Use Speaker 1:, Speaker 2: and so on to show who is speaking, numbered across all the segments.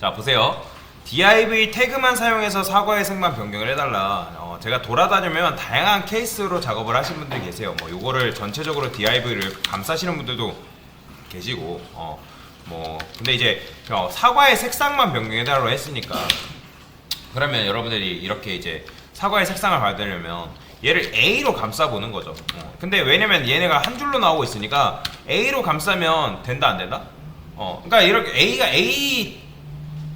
Speaker 1: 자 보세요. div 태그만 사용해서 사과의 색만 변경을 해달라. 어, 제가 돌아다니면 다양한 케이스로 작업을 하신 분들이 계세요. 뭐 요거를 전체적으로 div를 감싸시는 분들도 계시고, 어, 뭐 근데 이제 어, 사과의 색상만 변경해달라고 했으니까 그러면 여러분들이 이렇게 이제 사과의 색상을 받으려면 얘를 A로 감싸 보는 거죠. 어. 근데 왜냐면 얘네가 한 줄로 나오고 있으니까 A로 감싸면 된다 안 된다? 어. 그러니까 이렇게 A가 A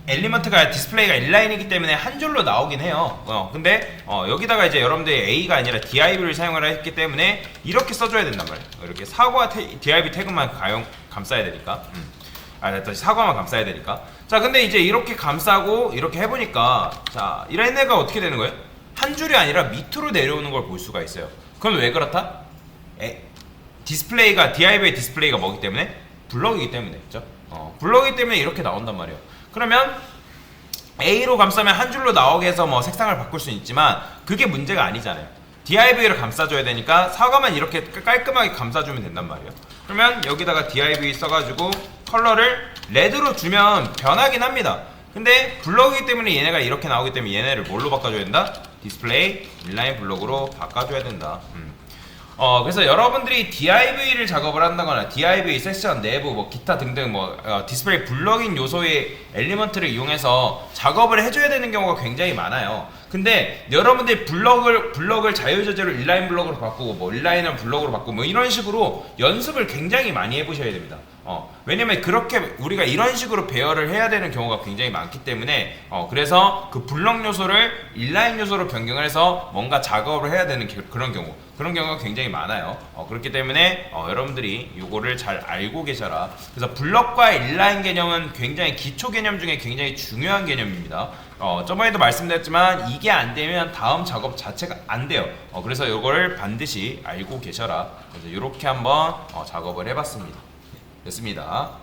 Speaker 1: 엘리먼트가 디스플레이가 인라인이기 때문에 한 줄로 나오긴 해요. 어. 근데 어, 여기다가 이제 여러분들이 A가 아니라 div를 사용을 했기 때문에 이렇게 써줘야 된단 말이에요. 이렇게 사과 태, div 태그만 가용 감싸야 되니까. 음. 아, 다시 사과만 감싸야 되니까. 자, 근데 이제 이렇게 감싸고 이렇게 해보니까 자, 애가 어떻게 되는 거예요? 한 줄이 아니라 밑으로 내려오는 걸 볼 수가 있어요. 그럼 왜 그렇다? 에, 디스플레이가 DIV의 디스플레이가 뭐기 때문에 블럭이기 때문에 그죠? 어, 블럭이기 때문에 이렇게 나온단 말이에요. 그러면 A로 감싸면 한 줄로 나오게 해서 뭐 색상을 바꿀 수는 있지만 그게 문제가 아니잖아요. DIV를 감싸줘야 되니까 사과만 이렇게 깔끔하게 감싸주면 된단 말이에요. 그러면 여기다가 div 써가지고 컬러를 레드로 주면 변하긴 합니다. 근데 블럭이기 때문에 얘네가 이렇게 나오기 때문에 얘네를 뭘로 바꿔줘야 된다? 디스플레이 인라인 블럭으로 바꿔줘야 된다. 음. 어 그래서 여러분들이 DIV를 작업을 한다거나 DIV 세션 내부 뭐 기타 등등 뭐 어, 디스플레이 블럭인 요소의 엘리먼트를 이용해서 작업을 해줘야 되는 경우가 굉장히 많아요. 근데 여러분들이 블럭을 블럭을 자유자재로 인라인 블럭으로 바꾸고 뭐 인라인을 블럭으로 바꾸고 뭐 이런 식으로 연습을 굉장히 많이 해보셔야 됩니다. 어 왜냐면 그렇게 우리가 이런 식으로 배열을 해야 되는 경우가 굉장히 많기 때문에 어 그래서 그 블럭 요소를 인라인 요소로 변경을 해서 뭔가 작업을 해야 되는 게- 그런 경우 그런 경우가 굉장히 많아요. 어, 그렇기 때문에 어, 여러분들이 이거를 잘 알고 계셔라. 그래서 블럭과 인라인 개념은 굉장히 기초 개념 중에 굉장히 중요한 개념입니다. 어, 저번에도 말씀드렸지만 이게 안 되면 다음 작업 자체가 안 돼요. 어, 그래서 이거를 반드시 알고 계셔라. 그래서 이렇게 한번 어, 작업을 해봤습니다. 됐습니다.